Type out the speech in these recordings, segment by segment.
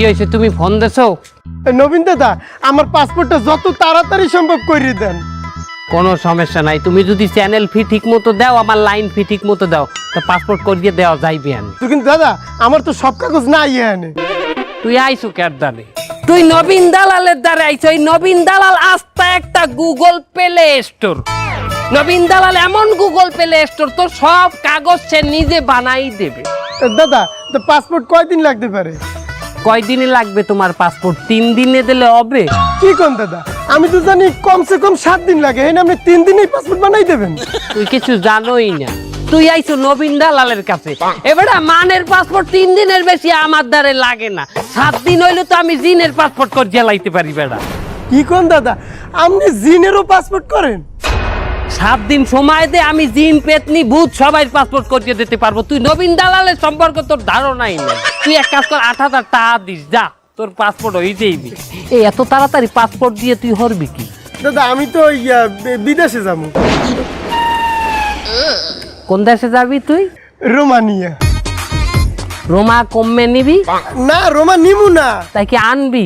কি হয়েছে তুমি ফোন দেছো? নবীন দাদা আমার পাসপোর্টটা যত তাড়াতাড়ি সম্ভব করে দেন। কোনো সমস্যা নাই তুমি যদি চ্যানেল ফি ঠিক মতো দাও আমার লাইন ফি ঠিক মতো দাও তা পাসপোর্ট করিয়ে দেওয়া যাইবে আমি তো কিন্তু দাদা আমার তো সব কাগজ নাই এখানে তুই আইসু কার দ্বারে তুই নবীন দালালের দ্বারে আইছো এই নবীন দালাল আস্তা একটা গুগল প্লে স্টোর নবীন দালাল এমন গুগল প্লে স্টোর তোর সব কাগজ সে নিজে বানাই দেবে। দাদা তো পাসপোর্ট কয়দিন লাগতে পারে? কয়দিনে লাগবে তোমার পাসপোর্ট তিন দিনে দিলে হবে। কি কোন দাদা? আমি তো জানি কমসে কম সাত দিন লাগে। এই আপনি তিন দিনেই পাসপোর্ট বানাই দেবেন। তুই কিছু জানোই না। তুই আইছো নবীন দালালের কাছে। এবারে মানের পাসপোর্ট তিন দিনের বেশি আমার দ্বারে লাগে না। সাত দিন হইলে তো আমি জিনের পাসপোর্ট করে জ্বালাইতে পারি বেড়া। কি কোন দাদা? আপনি জিনেরও পাসপোর্ট করেন? সাত দিন সময় দে আমি জিন পেতনি ভূত সবাই পাসপোর্ট করিয়ে দিতে পারব। তুই নবীন দালালের সম্পর্ক তোর ধারণাই নেই। তুই এক কাজ কর আট হাজার টাকা দিস যা তোর পাসপোর্ট হয়ে যাইবি এই এত তাড়াতাড়ি পাসপোর্ট দিয়ে তুই হরবি কি? দাদা আমি তো বিদেশে যাব। কোন দেশে যাবি তুই? রোমানিয়া। রোমা কমে নিবি? না রোমা নিমু না। তাই কি আনবি?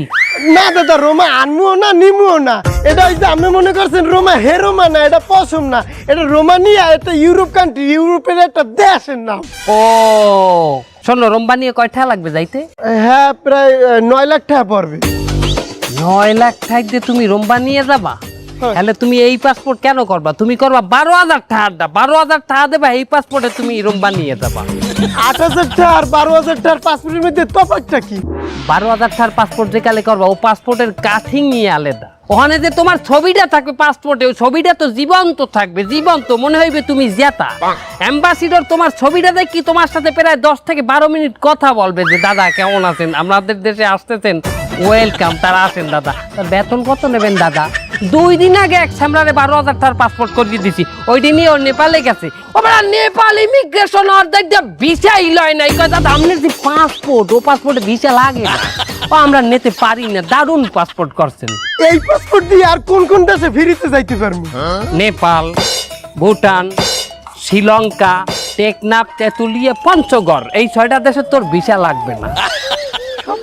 না দাদা রোমা আনমুও না নিমুও না। এটা হচ্ছে আপনি মনে করছেন রোমা হে রোমা না এটা পশম না। এটা রোমানিয়া এটা ইউরোপ কান্ট্রি ইউরোপের একটা দেশের নাম। ও শোনো রোম্বা নিয়ে কয় টাকা লাগবে যাইতে? হ্যাঁ প্রায় নয় লাখ টাকা পড়বে। নয় লাখ থাকতে তুমি রোম্বা নিয়ে যাবা। তাহলে তুমি এই পাসপোর্ট কেন করবা? তুমি করবা বারো হাজার টাকা বারো হাজার টাকা দেবা এই পাসপোর্টে তুমি রোম্বা নিয়ে যাবা আট হাজার টাকা আর বারো হাজার টাকার পাসপোর্টের মধ্যে তফাৎটা কি? বারো হাজার টাকার পাসপোর্ট যে কালে করবা ও পাসপোর্টের কাঠিং নিয়ে আলাদা। ওখানে যে তোমার ছবিটা থাকবে পাসপোর্টে ওই ছবিটা তো জীবন্ত থাকবে জীবন্ত মনে হইবে তুমি জেতা অ্যাম্বাসিডর তোমার ছবিটা দেখি তোমার সাথে প্রায় দশ থেকে বারো মিনিট কথা বলবে যে দাদা কেমন আছেন? আমাদের দেশে আসতেছেন? ওয়েলকাম তারা আসেন দাদা। তার বেতন কত নেবেন দাদা? দুই দিন আগে এক সামরারে বারো হাজার টাকার পাসপোর্ট করিয়ে দিছি। ওই দিনই ওর নেপালে গেছে। ওরা নেপাল ইমিগ্রেশন অর্ধেক ভিসাই লয় নাই। কয় দাদা আপনি যে পাসপোর্ট ও পাসপোর্টে ভিসা লাগে না। ও আমরা নিতে পারি না। দারুণ পাসপোর্ট করছেন। এই পাসপোর্ট দিয়ে আর কোন কোন দেশে ফিরিতে যাইতে পারব? নেপাল ভুটান শ্রীলঙ্কা টেকনাফ তেঁতুলিয়া পঞ্চগড়। এই ছয়টা দেশে তোর ভিসা লাগবে না।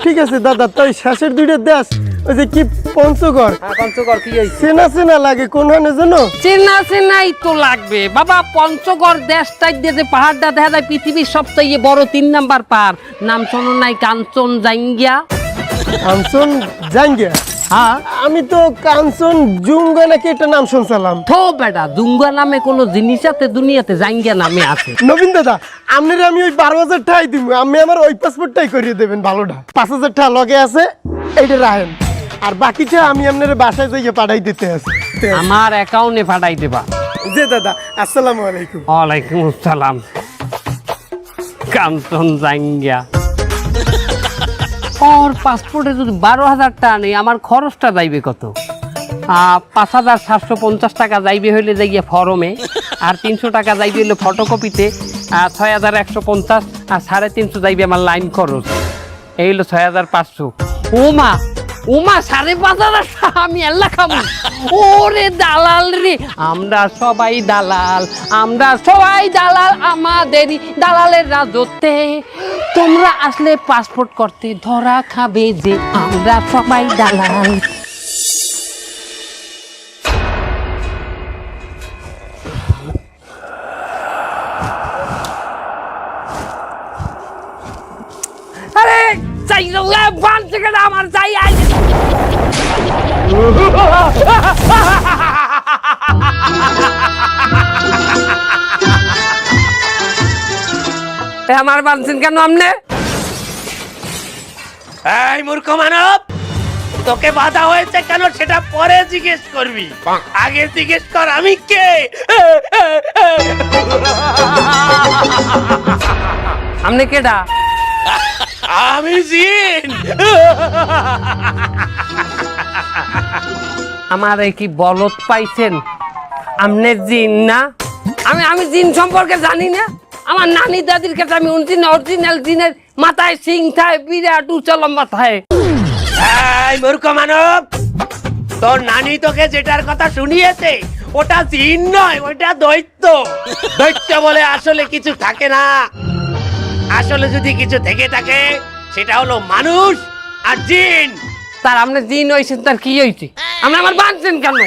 ঠিক আছে দাদা তাই শেষের দুইটা দেশ ওই যে কি পঞ্চগড়? পঞ্চগড় কি চেনা চেনা লাগে কোনখানে জানো? চেনা চেনাই তো লাগবে। বাবা পঞ্চগড় দেশটাই দিয়ে যে পাহাড়টা দেখা যায় পৃথিবীর সবচেয়ে বড় তিন নাম্বার পাহাড়। নাম শোনো নাই কাঞ্চন জাঙ্গিয়া কাঞ্চন জাঙ্গিয়া হ্যাঁ? আমি তো কাঞ্চন জুঙ্গা নাকি একটা নাম শুনছিলাম। থো বেটা দুঙ্গা নামে কোনো জিনিস আছে? দুনিয়াতে জাঙ্গিয়া নামে আছে। নবীন দাদা আপনার আমি ওই বারো হাজার টাকাই দিব। আমি আমার ওই পাসপোর্টটাই করিয়ে দেবেন ভালোটা। পাঁচ হাজার টাকা লগে আছে এইটা রাখেন। আর বাকিটা আমি আপনার বাসায় যাইয়ে পাঠাই দিতে আছে। আমার অ্যাকাউন্টে পাঠাই দেবা। যে দাদা আসসালামু আলাইকুম। ওয়ালাইকুম আসসালাম। কাঞ্চন জাঙ্গিয়া ওর পাসপোর্টে যদি বারো হাজার টাকা নেই, আমার খরচটা যাইবে কত? পাঁচ হাজার সাতশো পঞ্চাশ টাকা যাইবে হইলে যাইয়া ফরমে আর তিনশো টাকা যাইবে হইলে ফটোকপিতে আর ছয় হাজার একশো পঞ্চাশ, আর সাড়ে তিনশো যাইবে আমার লাইন খরচ। এই হলো ছয় হাজার পাঁচশো। ওমা ওমা সাড়ে পাঁচ হাজার আমি আল্লাহ খাব ওরে দালাল রে, আমরা সবাই দালাল, আমরা সবাই দালাল আমাদেরই দালালের রাজত্বে। তোমরা আসলে পাসপোর্ট করতে ধরা খাবে যে আমরা সবাই দালাল। চাই বান থেকে আমার চাই আই আমার বানছেন কেন আমনে? এই মূর্খ মানব তোকে বাধা হয়েছে কেন সেটা পরে জিজ্ঞেস করবি। আগে জিজ্ঞেস কর আমি কে? আমনে কেডা? আমি জিন। আমার কি বলত পাইছেন? আমনের জিন না? আমি আমি জিন সম্পর্কে জানি না। আমার নানি দাদির কাছে আমি শুনছি অরিজিনাল জিনের মাথায় সিং থায় বিরাট উঁচা লম্বা থায়। এই মূর্খ মানব তোর নানি তোকে যেটার কথা শুনিয়েছে ওটা জিন নয় ওটা দৈত্য। দৈত্য বলে আসলে কিছু থাকে না। আসলে যদি কিছু থেকে থাকে সেটা হলো মানুষ আর জিন। তার আপনি দিন হয়েছেন তার কি হয়েছে আপনি আমার বাঁধছেন কেন?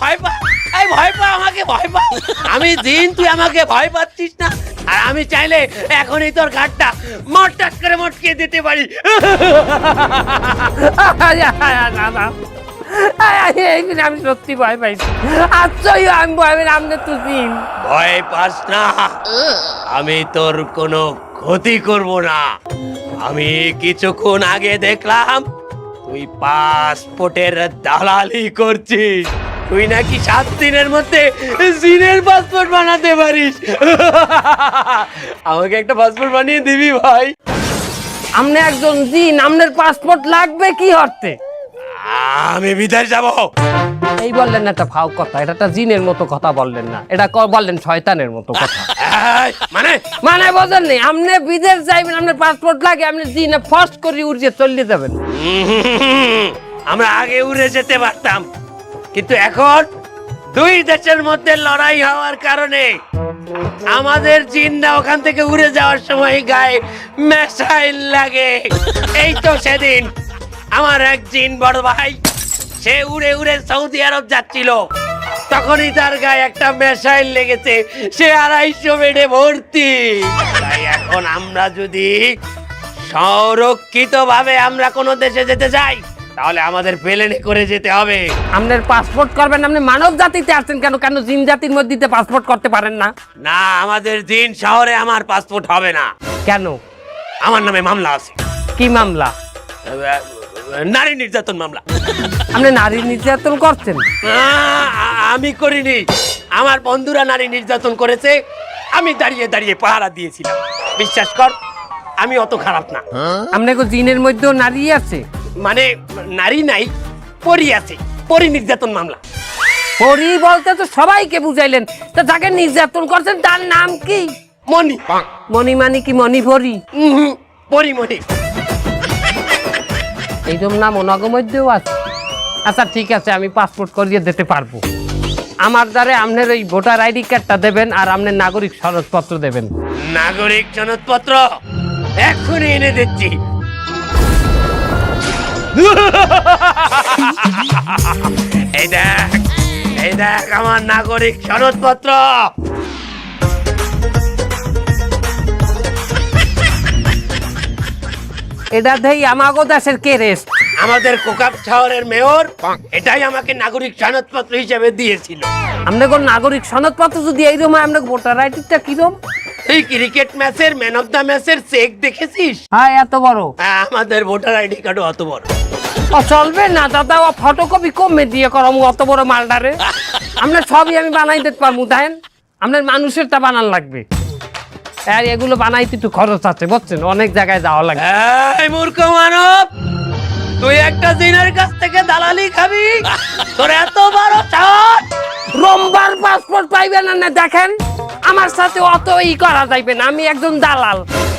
ভয় পা এই ভয় পা আমাকে ভয় পা। আমি জিন তুই আমাকে ভয় পাচ্ছিস না? আর আমি চাইলে এখনই তোর ঘাটটা মটটাস করে মটকে দিতে পারি। আমি সত্যি ভয় পাইছি। আচ্ছাই আমি ভয় আপনি তো দিন ভয় পাস না। আমি তোর কোনো ক্ষতি করব না। আমি কিছুক্ষণ আগে দেখলাম তুই পাসপোর্টের দালালি করছিস। তুই নাকি সাত দিনের মধ্যে জিনের পাসপোর্ট বানাতে পারিস। আমাকে একটা পাসপোর্ট বানিয়ে দিবি ভাই। আপনি একজন দিন আপনার পাসপোর্ট লাগবে কি অর্থে আমি বিদেশ যাব। এই বললেন না এটা ফাও কথা এটা একটা জিনের মতো কথা বললেন না। এটা বললেন শয়তানের মতো কথা। মানে? মানে বোঝেন নি আপনি বিদেশ যাইবেন আপনার পাসপোর্ট লাগে আপনি জিনে ফার্স্ট করে উড়িয়ে চলে যাবেন। আমরা আগে উড়ে যেতে পারতাম কিন্তু এখন দুই দেশের মধ্যে লড়াই হওয়ার কারণে আমাদের জিনরা ওখান থেকে উড়ে যাওয়ার সময় গায়ে মেসাইল লাগে। এই তো সেদিন আমার এক জিন বড় ভাই সে উড়ে উড়ে সৌদি আরব যাচ্ছিল। তখনই তার গায়ে একটা মেসাইল লেগেছে সে আড়াইশো বেডে ভর্তি। তাই এখন আমরা যদি সংরক্ষিত ভাবে আমরা কোনো দেশে যেতে চাই তাহলে আমাদের প্লেনে করে যেতে হবে। আপনার পাসপোর্ট করবেন আপনি মানব জাতিতে আসছেন কেন? কেন জিন জাতির মধ্যে পাসপোর্ট করতে পারেন না? না আমাদের দিন শহরে আমার পাসপোর্ট হবে না। কেন? আমার নামে মামলা আছে। কি মামলা? নারী নির্যাতন মামলা। আপনি নারী নির্যাতন করছেন? আমি করিনি। আমার বন্ধুরা নারী নির্যাতন করেছে। আমি দাঁড়িয়ে দাঁড়িয়ে পাহারা দিয়েছিলাম। বিশ্বাস কর আমি অত খারাপ না। আপনাকে জিনের মধ্যেও নারী আছে? মানে নারী নাই পরি আছে। পরি নির্যাতন মামলা। পরি বলতে তো সবাইকে বুঝাইলেন। তা যাকে নির্যাতন করছেন তার নাম কি? মনি মণিমানি কি মণি পরি পরি মনি এইরকম নাম ওনাগো মধ্যেও আছে। আচ্ছা ঠিক আছে, আমি পাসপোর্ট করিয়ে দিতে পারব। আমার দ্বারে আপনার ওই ভোটার আইডি কার্ডটা দেবেন আর আপনার নাগরিক সনদপত্র দেবেন। নাগরিক সনদপত্র এক্ষুনি এনে দিচ্ছি। এই দেখ এই দেখ আমার নাগরিক সনদপত্র। এটা দেই আমাগো দেশের কে রেস্ট আমাদের কোকাপ শহরের মেয়র এটাই আমাকে নাগরিক সনদপত্র হিসেবে দিয়েছিল। আপনাকে নাগরিক সনদপত্র যদি এইরকম হয় আপনাকে ভোটার আইডিটা কিরম? এই ক্রিকেট ম্যাচের ম্যান অফ দ্য ম্যাচের চেক দেখেছিস? হ্যাঁ এত বড়। হ্যাঁ, আমাদের ভোটার আইডি কার্ডও অত বড়। ও চলবে না দাদা ও ফটোকপি কমে দিয়ে করম অত বড় মালটারে আপনার সবই আমি বানাই দিতে পারব দেখেন আপনার মানুষেরটা বানান লাগবে। আর এগুলো বানাইতে একটু খরচ আছে বুঝছেন? অনেক জায়গায় যাওয়া লাগে। এই মূর্খ মানব তুই একটা দিনের কাছ থেকে দালালি খাবি? তোর এত বড় সাহস রোমবার পাসপোর্ট পাইবে না না দেখেন আমার সাথে অত ই করা যাইবে না। আমি একজন দালাল।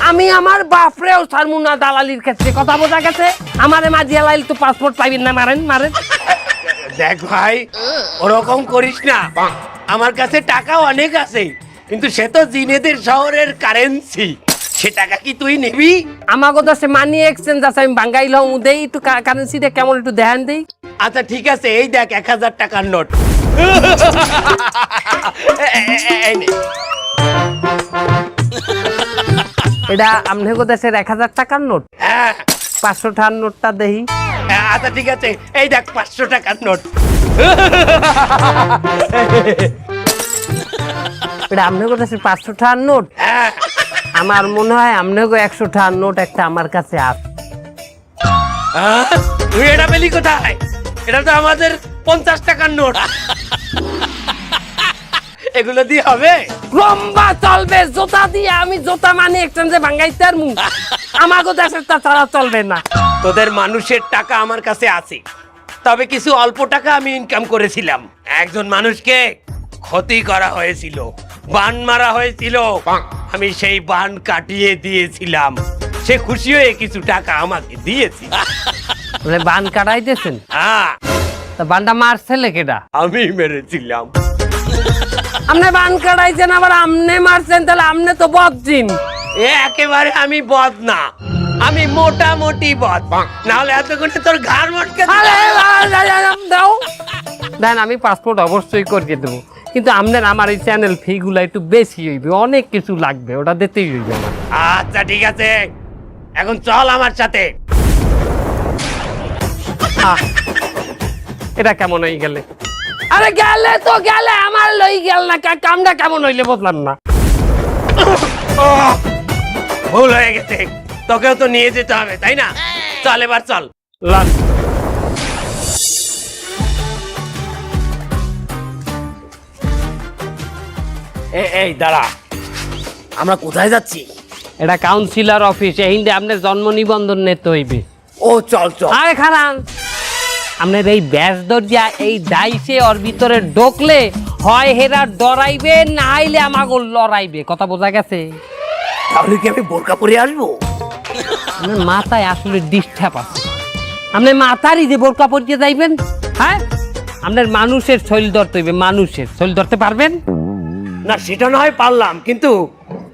আমি আমার বাপরেও ছাড়মু না দালালির ক্ষেত্রে। কথা বোঝা গেছে? আমারে মাঝিয়া লাইল তো পাসপোর্ট পাইবেন না মারেন মারেন। দেখ ভাই ওরকম করিস না। আমার কাছে টাকা অনেক আছে। কিন্তু সে তো জিনেদের শহরের কারেন্সি সে টাকা কি তুই নিবি? আমাকে তো সে মানি এক্সচেঞ্জ আছে আমি বাঙ্গাইলাম দেই একটু কারেন্সিটা কেমন একটু দেখান দেই। আচ্ছা ঠিক আছে এই দেখ এক হাজার টাকার নোট। এটা আমনেগো দেশের এক হাজার টাকার নোট হ্যাঁ। পাঁচশো টাকার নোটটা দেহি হ্যাঁ, আচ্ছা ঠিক আছে এই দেখ পাঁচশো টাকার নোট এটা পাঁচশো টাকার নোট আমার মনে হয় একশো টাকার নোট একটা আমার কাছে আছে তুই এটা পেলি কোথায়? এটা তো আমাদের পঞ্চাশ টাকার নোট। এগুলো দিয়ে হবে? লম্বা চলবে জোতা দিয়ে আমি জোতা মানে এক্সচেঞ্জে ভাঙ্গাইতে আর মুখ আমাগো দেশের তা ছাড়া চলবে না। তোদের মানুষের টাকা আমার কাছে আছে। তবে কিছু অল্প টাকা আমি ইনকাম করেছিলাম। একজন মানুষকে ক্ষতি করা হয়েছিল বান মারা হয়েছিল আমি সেই বান কাটিয়ে দিয়েছিলাম সে খুশি হয়ে কিছু টাকা আমাকে দিয়েছি বান কাটাইতেছেন হ্যাঁ তা বানটা মারছে কেডা আমি মেরেছিলাম আপনি বান কাটাইছেন আবার আমনে মারছেন তাহলে আমনে তো বদজিন এ একেবারে আমি বদ না আমি মোটামুটি বদ নাহলে এতক্ষণে তোর ঘাড় মটকে দাও দেন আমি পাসপোর্ট অবশ্যই করিয়ে দেবো কিন্তু আপনার আমার এই চ্যানেল ফিগুলো একটু বেশি হইবে অনেক কিছু লাগবে ওটা দিতেই হইবে আচ্ছা ঠিক আছে। এখন চল আমার সাথে। এটা কেমন হয়ে গেলে? আরে গেলে তো গেলে আমার লই গেল না কা- কামটা কেমন হইলে বললাম না। ভুল হয়ে গেছে। তোকেও তো নিয়ে যেতে হবে তাই না? চল এবার চল। লান এই দাঁড়া। আমরা কোথায় যাচ্ছি? এটা কাউন্সিলর অফিস এই আপনার জন্ম নিবন্ধন নিতে হইবে। ও চল চল। আরে খারান আপনার এই ব্যাস দরজা এই ডাইসে ওর ভিতরে ঢোকলে হয় হেরা ডরাইবে না আইলে আমাকে লড়াইবে। কথা বোঝা গেছে? তাহলে কি আমি বোরকা পরে আসব? আপনার মাথায় আসলে ডিস্টার্ব আছে। আপনি মাথারই যে বোরকা পরিয়ে যাইবেন হ্যাঁ? আপনার মানুষের শৈল ধরতে হইবে মানুষের। শৈল ধরতে পারবেন? না সেটা না হয় পারলাম কিন্তু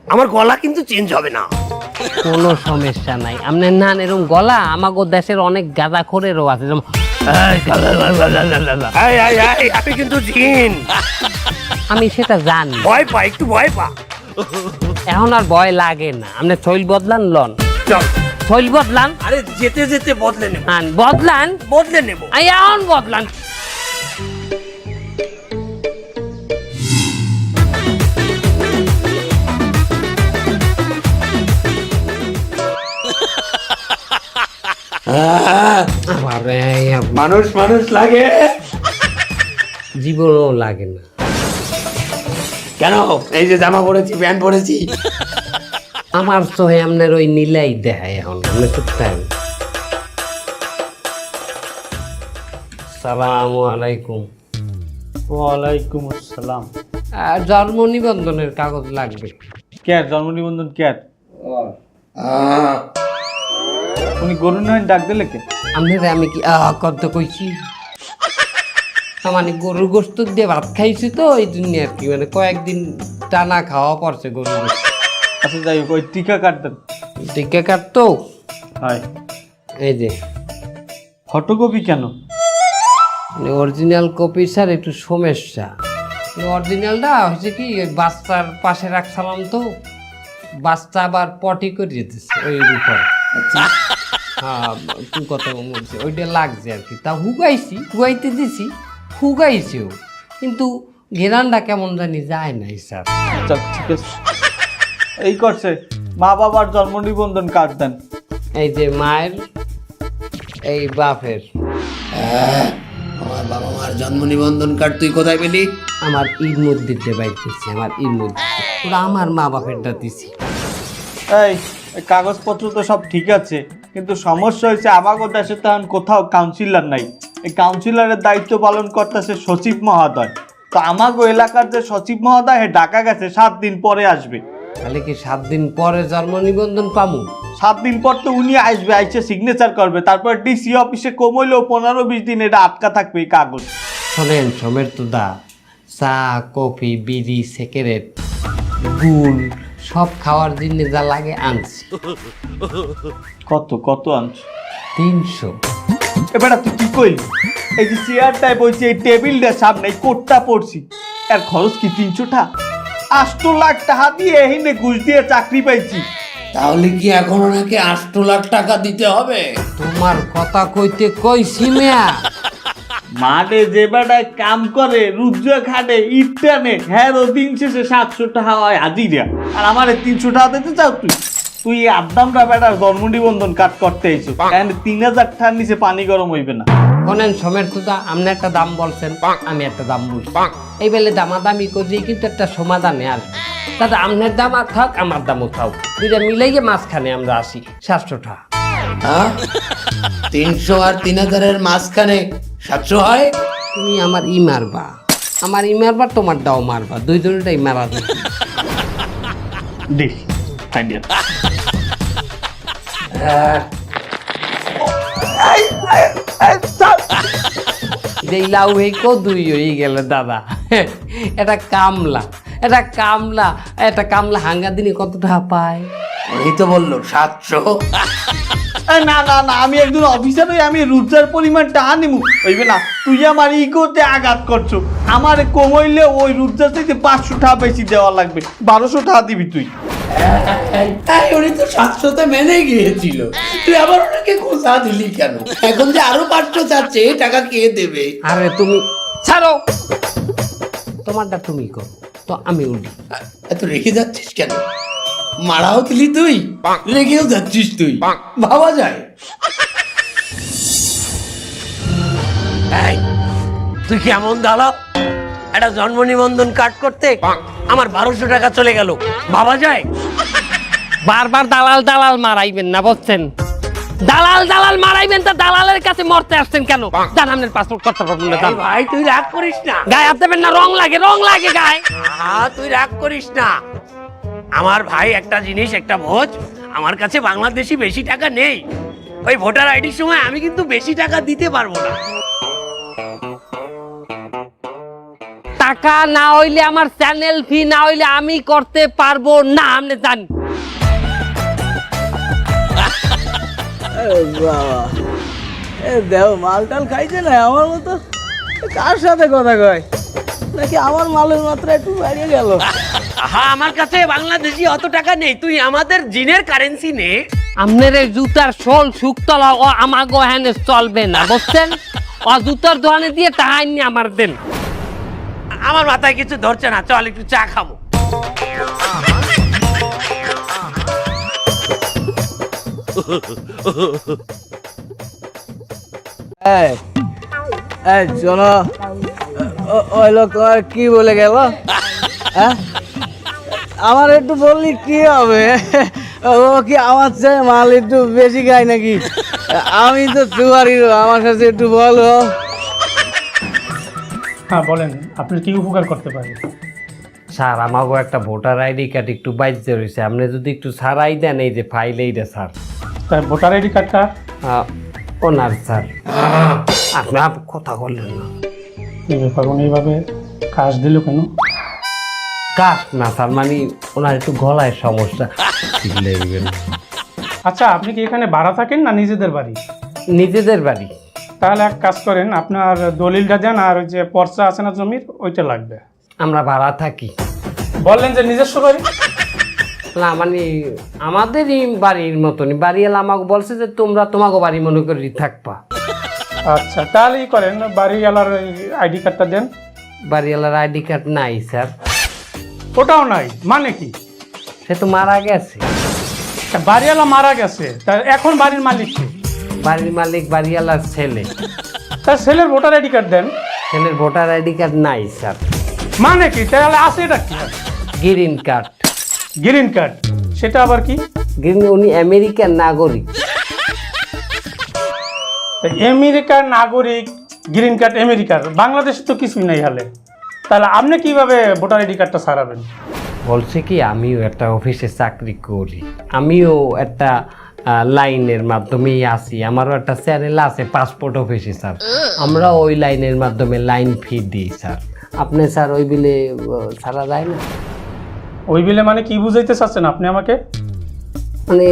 আমার গলা কিন্তু চেঞ্জ হবে না। কোনো সমস্যা নাই। আপনার না এরকম গলা আমাগো দেশের অনেক গাঁদা খোরেরও আছে যেমন এই। এই, এই, আমি কিন্তু জিন। আমি সেটা জানি। ভয় পা একটু ভয় পা। এখন আর ভয় লাগে না। আপনি শৈল বদলান লন। চল। শৈল বদলান? আরে যেতে যেতে বদলে নেব। আন বদলান? বদলে নেব। আই এখন বদলান। মানুষ মানুষ লাগে। জীবনও লাগে না। কেন? এই যে জামা পরেছি প্যান্ট পরেছি। আমার তো আপনার ওই নীলাই দেখায় এখন আপনি সালামু আলাইকুম। ওয়ালাইকুম আসসালাম। আর জন্ম নিবন্ধনের কাগজ লাগবে। ক্যার জন্ম নিবন্ধন ক্যার উনি গরু নয় ডাক দিলে কে? আপনারা আমি কি কত কইছি? মানে গরুর গোস্ত দিয়ে ভাত খাইছি তো এই জন্য আর কি মানে কয়েকদিন টানা খাওয়া পড়ছে গরুর গোস্ত। আচ্ছা যাই হোক ওই টিকা কাটতেন টিকা কাটতো হয়। এই যে। ফটোকপি কেন? অরিজিনাল কপি স্যার একটু সমস্যা অরিজিনালটা হচ্ছে কি বাচ্চার পাশে রাখছিলাম তো বাচ্চা আবার পটি করে দিচ্ছে ওই উপর কথা বলছি ওইটা লাগছে আর কি। তা হুগাইছি হুগাইতে দিছি হুগাইছেও। কিন্তু ঘেরানটা কেমন জানি যায় নাই স্যার। আচ্ছা ঠিক আছে। এই করছে মা বাবার জন্ম নিবন্ধন কার্ড দেন। এই যে মায়ের এই বাপের। আমার বাবা মার জন্ম নিবন্ধন কার্ড তুই কোথায় পেলি? আমার ঈদ মসজিদে বাইতেছি আমার ঈদ মসজিদ। ওরা আমার মা বাপেরটা দিছি। এই এই কাগজপত্র তো সব ঠিক আছে। কিন্তু সমস্যা হয়েছে আমাগো দেশে তখন কোথাও কাউন্সিলর নাই। এই কাউন্সিলরের দায়িত্ব পালন করতেছে সচিব মহোদয়। তো আমাগো এলাকার যে সচিব মহোদয় হে ঢাকা গেছে সাত দিন পরে আসবে। তাহলে কি সাত দিন পরে জন্ম নিবন্ধন পামু? সাত দিন পর তো উনি আসবে আইসে সিগনেচার করবে। তারপর ডিসি অফিসে কমইলেও পনেরো বিশ দিন এটা আটকা থাকবে এই কাগজ। শোনেন সমের তো দা চা কফি বিড়ি সিগারেট গুল সব খাওয়ার জন্য যা লাগে আনছি। কত কত আনছ? তিনশো। এবার তুই কি কইলি? এই যে চেয়ারটায় বলছি এই টেবিলটার সামনে এই কোটটা পড়ছি এর খরচ কি তিনশোটা? আষ্ট লাখ টাকা দিয়ে এহিনে ঘুষ দিয়ে চাকরি পাইছি। তাহলে কি এখন ওনাকে আষ্ট লাখ টাকা দিতে হবে? তোমার কথা কইতে কইছি মিয়া। মাঠে যে বেটায় কাম করে রুদ্র খাটে ইট টানে হ্যাঁ দিন শেষে সাতশো টাকা হয় হাজিরা। আর আমার তিনশো টাকা দিতে চাও তুই? তুই আদামটা বেটার জন্ম নিবন্ধন কাট করতে এসো। কারণ তিন হাজার টাকার নিচে পানি গরম হইবে না। শোনেন সমের আপনি একটা দাম বলছেন আমি একটা দাম বলছি। এই বেলে দামাদামি করি কিন্তু একটা সমাধানে আসবে দাদা আপনার দাম আর থাক আমার দামও থাক। দুইটা মিলাইয়ে মাঝখানে আমরা আসি সাতশো টাকা হ্যাঁ? তিনশো আর তিন হাজারের মাঝখানে সাতশো হয়? তুমি আমার ই মারবা। আমার ই মারবা তোমার দাও মারবা। দুই জনটাই মারা যাবে। দেখ যেই লাউ হয়ে কো দুই হয়ে গেল দাদা। এটা কামলা। এটা কামলা। এটা কামলা হাঙ্গা দিনে কত টাকা পায়? এই তো বলল সাতশো। না না না আমি একজন অফিসার হয়ে আমি পরিমাণ টাকা হইবে না তুই আমার ইগোতে আঘাত করছ। আমার কমাইলে ওই থেকে পাঁচশো টাকা বেশি দেওয়া লাগবে। বারোশো টাকা দিবি তুই। তাই উনি তো সাতশোতে মেনে গিয়েছিল। তুই আবার ওনাকে খোঁজা দিলি কেন? এখন যে আরও পাঁচশো চাচ্ছে টাকা কে দেবে? আরে তুমি ছাড়ো! তোমারটা তুমি করো তো আমি উঠি এত রেখে যাচ্ছিস কেন? মারাও দিলি তুই? রেখেও যাচ্ছিস তুই? ভাবা যায়। তুই কেমন দাঁড়াও একটা জন্ম নিবন্ধন কাট করতে আমার বারোশো টাকা চলে গেল। ভাবা যায়? বারবার দালাল দালাল মারাইবেন না বলছেন দালাল দালাল মারাইবেন তা দালালের কাছে মরতে আসছেন কেন? জান আপনার পাসপোর্ট করতে পারবেন না ভাই তুই রাগ করিস না। গায়ে হাত দেবেন না রং লাগে রং লাগে গায়ে। আহা, তুই রাগ করিস না। আমার ভাই একটা জিনিস একটা ভোজ। আমার কাছে বাংলাদেশি বেশি টাকা নেই। ওই ভোটার আইডির সময় আমি কিন্তু বেশি টাকা দিতে পারব না। টাকা না হইলে আমার চ্যানেল ফি না হইলে আমি করতে পারব না আপনি জান বাবা। এ দেও মাল টাল খাইছে না আমার মতো? কার সাথে কথা কয়? নাকি আমার মালের মাত্রা একটু বাড়িয়ে গেল? আহা আমার কাছে বাংলাদেশি অত টাকা নেই তুই আমাদের জিনের কারেন্সি নে। আপনার এই জুতার শোল শুকতলা ও আমাগো হ্যানে চলবে না বুঝছেন? ও জুতার দোকানে দিয়ে টাকা আইনি আমার দেন। আমার মাথায় কিছু ধরছে না চল একটু চা খাব। এই এই শোনো ও- ওই লোক কি বলে গেল? হ্যাঁ? আমার একটু বললি কি হবে? ও কি আমার চেয়ে মাল একটু বেশি খায় নাকি? আমি তো সুপারির আমার কাছে একটু বলো হ্যাঁ বলেন আপনি কি উপকার করতে পারেন? স্যার আমাগো একটা ভোটার আইডি কার্ড একটু বাইজে রয়েছে আপনি যদি একটু সারাই দেন এই যে ফাইল এইটা স্যার। তাই ভোটার আইডি কার্ডটা? ওনার স্যার। আপনি আপ- কথা বললেন না। এই ব্যাপার এইভাবে কাজ দিল কেন? কাজ না স্যার মানে ওনার একটু গলায় সমস্যা। আচ্ছা আপনি কি এখানে ভাড়া থাকেন না নিজেদের বাড়ি? নিজেদের বাড়ি। তাহলে এক কাজ করেন আপনার দলিলটা দেন আর ওই যে পর্চা আছে না জমির ওইটা লাগবে। আমরা ভাড়া থাকি। বললেন যে নিজস্ব বাড়ি? না মানে আমাদেরই বাড়ির মতনই। বাড়িওয়ালা আমাকে বলছে যে তোমরা তোমাকে বাড়ি মনে করি থাকবা। আচ্ছা তাহলেই করেন বাড়িওয়ালার আইডি কার্ডটা দেন। বাড়িওয়ালার আইডি কার্ড নাই স্যার। ওটাও নাই মানে কি? সে তো মারা গেছে। তা বাড়িওয়ালা মারা গেছে তা এখন বাড়ির মালিক কে? বাড়ির মালিক বাড়িওয়ালার ছেলে। তার ছেলের ভোটার আইডি কার্ড দেন। ছেলের ভোটার আইডি কার্ড নাই স্যার। মানে কি? তাহলে আছে এটা কি? Green card. গ্রিন কার্ড সেটা আবার কি? গ্রিন উনি আমেরিকার নাগরিক। তা আমেরিকার নাগরিক গ্রিন কার্ড আমেরিকার। বাংলাদেশে তো কিছুই নাই হালে। তাহলে আপনি কীভাবে ভোটার আইডি কার্ডটা সারাবেন? বলছে কি আমিও একটা অফিসে চাকরি করি। আমিও একটা লাইনের মাধ্যমেই আছি। আমারও একটা চ্যানেল আছে পাসপোর্ট অফিসে স্যার। আমরা ওই লাইনের মাধ্যমে লাইন ফি দিই স্যার। আপনি স্যার ওই বিলে ছাড়া যায় না? ওই বিলে মানে কি বুঝাইতে চাচ্ছেন আপনি আমাকে? মানে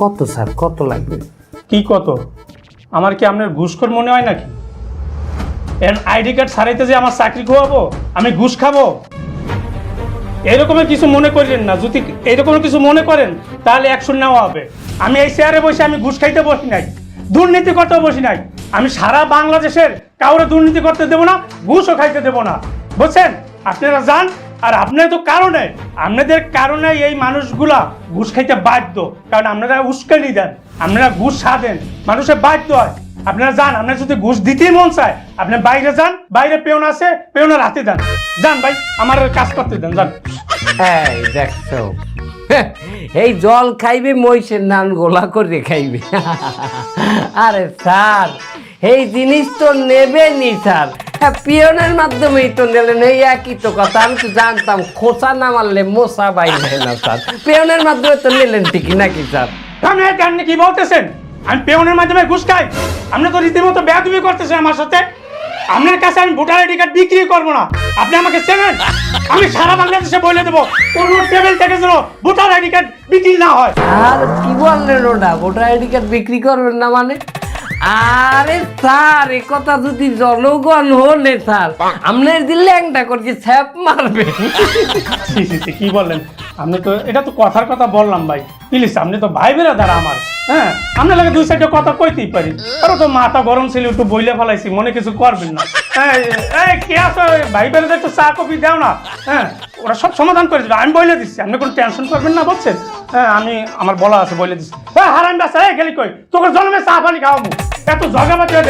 কত স্যার? কত লাগবে? কি কত? আমার কি আপনার ঘুষখোর মনে হয় নাকি? এর আইডি কার্ড সারাইতে যে আমার চাকরি খোয়াবো, আমি ঘুষ খাব? এরকমের কিছু মনে করেন না। যদি এরকমের কিছু মনে করেন, তাহলে অ্যাকশন নেওয়া হবে। আমি এই চেয়ারে বসে আমি ঘুষ খাইতে বসি নাই, দুর্নীতি করতে বসি নাই। আমি সারা বাংলাদেশের কাউরে দুর্নীতি করতে দেবো না, ঘুষও খাইতে দেবো না। বুঝছেন? আপনারা যান, আর আপনাদের তো কারণে, আপনাদের কারণে এই মানুষগুলা ঘুষ খাইতে বাধ্য। কারণ আপনারা উস্কানি দেন, আপনারা ঘুষ সাধেন মানুষের বাধ্য হয়। আপনারা যান আপনার যদি ঘুষ দিতেই মন চায় আপনি বাইরে যান বাইরে পেওন আছে পেওনার হাতে দেন। যান ভাই আমার কাজ করতে দেন যান। এই দেখছ। এই জল খাইবে মহিষের নান গোলা করে খাইবে। আরে স্যার এই জিনিস তো নেবেনি স্যার। হ্যাঁ, পিয়নের মাধ্যমেই তো নিলেন এই একই তো কথা। আমি তো জানতাম খোসা না মারলে মশা বাইরে না স্যার। পিয়নের মাধ্যমে তো নিলেন ঠিকই নাকি স্যার? আপনি কি বলতেছেন? আমি পেওনের মাধ্যমে ঘুষ খাই। আপনি তো রীতিমতো বেয়াদবি করতেছেন আমার সাথে। আপনার কাছে আমি ভোটার আইডি কার্ড বিক্রি করব না। আপনি আমাকে চেনেন? আমি সারা বাংলাদেশে বলে দেবো কোন টেবিল থেকে যেন ভোটার আইডি কার্ড বিক্রি না হয়। আর কি বললেন ওটা? ভোটার আইডি কার্ড বিক্রি করবেন না মানে? আরে স্যার এ কথা যদি জনগণ হলে স্যার আপনি দিলে ল্যাংটা করছে ছ্যাপ মারবে কি বললেন? আপনি তো এটা তো কথার কথা বললাম ভাই। প্লিজ আপনি তো ভাই বেরাদার আমার। হ্যাঁ আপনার লাগে দুই সাইডে কথা কইতেই পারি। আরও তো মাথা গরম ছিল, একটু বইলে ফেলাইছি, মনে কিছু করবেন না। হ্যাঁ কে আছো? ভাই বেলে একটু চা কফি দাও না। হ্যাঁ ওরা সব সমাধান করে দেবে আমি বইলে দিচ্ছি, আপনি কোনো টেনশন করবেন না বলছেন হ্যাঁ আমি, আমার বলা আছে, বইলে দিচ্ছি। হ্যাঁ হারাম বাসা গেলি কই? তোকে জন্মে চা পানি খাওয়াবো। এত জগাবাতি হয়ে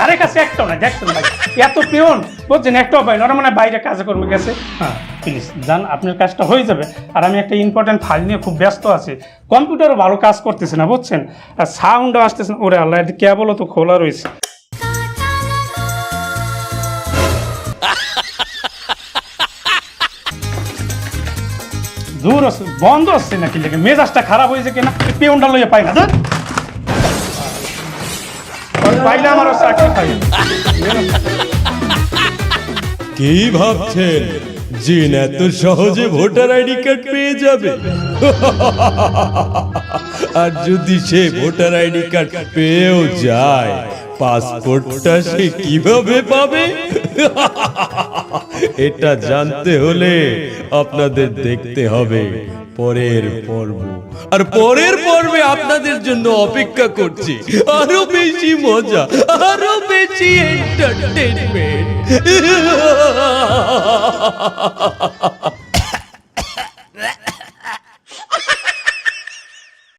ধারে কাছে একটাও না, দেখছেন ভাই? এত পেয়ন বলছেন একটাও পাই ওরা মানে বাইরে কাজে কর্মে গেছে। হ্যাঁ প্লিজ যান আপনার কাজটা হয়ে যাবে। আর আমি একটা ইম্পর্টেন্ট ফাইল নিয়ে খুব ব্যস্ত আছি। কম্পিউটারও ভালো কাজ করতেছে না, বুঝছেন? আর সাউন্ডও আসতেছে না। ওরে আল্লাহ কেবলও তো, খোলা রয়েছে। দূর বন্ধ হচ্ছে নাকি লেগে? মেজাজটা খারাপ হয়েছে কিনা? পেউনটা লইয়ে পাই না। পাইলে আমারও চাকরি কি ভাবছেন? জিন এত সহজে ভোটার আইডি কার্ড পেয়ে যাবে? আর যদি সে ভোটার আইডি কার্ড পেয়েও যায়, পাসপোর্টটা সে কীভাবে পাবে? এটা জানতে হলে আপনাদের দেখতে হবে। পরের পর্ব। আর পরের পর্বে আপনাদের জন্য অপেক্ষা করছি। আরও বেশি মজা, আরও বেশি এন্টারটেনমেন্ট